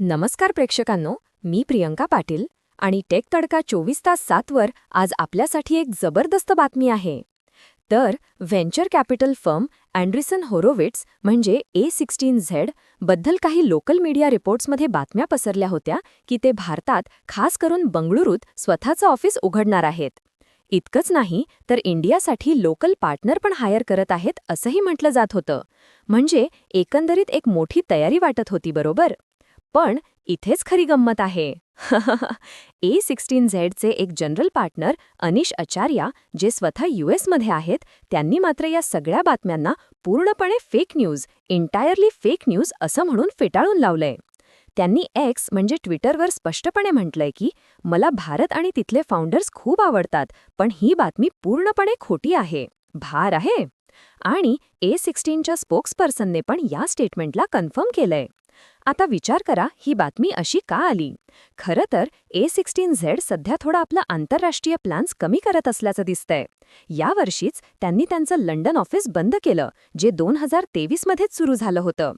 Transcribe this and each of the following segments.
नमस्कार प्रेक्षकांनो मी प्रियंका पाटील आणि टेक तडका चोवीस तास सातवर आज आपल्यासाठी एक जबरदस्त बातमी आहे. तर venture capital firm Andreessen Horowitz म्हणजे ए सिक्स्टीन झेडबद्दल काही लोकल मीडिया रिपोर्ट्समध्ये बातम्या पसरल्या होत्या की ते भारतात खास करून बंगळुरूत स्वतःचं ऑफिस उघडणार आहेत. इतकंच नाही तर इंडियासाठी लोकल पार्टनर पण हायर करत आहेत असंही म्हटलं जात होतं. म्हणजे एकंदरीत एक मोठी तयारी वाटत होती बरोबर? पण इथेच खरी गंमत आहे. ए सिक्स्टीन झेडचे एक जनरल पार्टनर अनिश आचार्या जे स्वतः मध्ये आहेत त्यांनी मात्र या सगळ्या बातम्यांना पूर्णपणे fake news entirely fake news असं म्हणून फेटाळून लावलंय. त्यांनी एक्स म्हणजे ट्विटरवर स्पष्टपणे म्हटलंय की मला भारत आणि तिथले फाउंडर्स खूप आवडतात पण ही बातमी पूर्णपणे खोटी आहे भार आहे. आणि ए सिक्स्टीनच्या स्पोक्सपर्सनने पण या स्टेटमेंटला कन्फर्म केलंय. आता विचार करा ही बातमी अशी का आली? खरं तर ए सिक्स्टीन झेड सध्या थोडा आपला आंतरराष्ट्रीय प्लॅन्स कमी करत असल्याचं दिसतंय. यावर्षीच त्यांनी त्यांचं लंडन ऑफिस बंद केलं जे दोन हजार तेवीसमध्येच सुरू झालं होतं.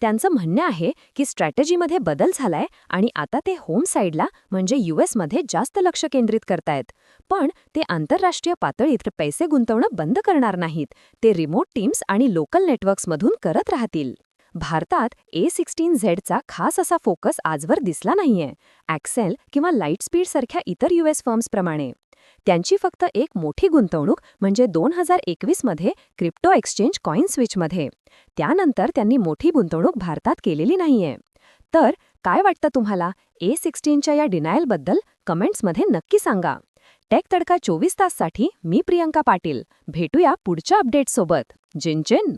त्यांचं म्हणणं आहे की स्ट्रॅटेजीमध्ये बदल झालाय आणि आता ते होम साईडला म्हणजे मध्ये जास्त लक्ष केंद्रित करतायत. पण ते आंतरराष्ट्रीय पातळीत पैसे गुंतवणं बंद करणार नाहीत. ते रिमोट टीम्स आणि लोकल नेटवर्क्समधून करत राहतील. भारतात ए सिक्स्टीन झेडचा खास असा फोकस आजवर दिसला नाहीये. ॲक्सेल किंवा लाईटस्पीड सारख्या इतर युएस फर्म्सप्रमाणे त्यांची फक्त एक मोठी गुंतवणूक म्हणजे दोन हजार एकवीसमध्ये क्रिप्टो एक्सचेंज कॉईन स्विचमध्ये त्यानंतर त्यांनी मोठी गुंतवणूक भारतात केलेली नाहीये. तर काय वाटतं तुम्हाला? ए सिक्स्टीनच्या या डिनायलबद्दल कमेंट्समध्ये नक्की सांगा. टेक तडका चोवीस ताससाठी मी प्रियंका पाटील. भेटूया पुढच्या अपडेटसोबत जिन जिन!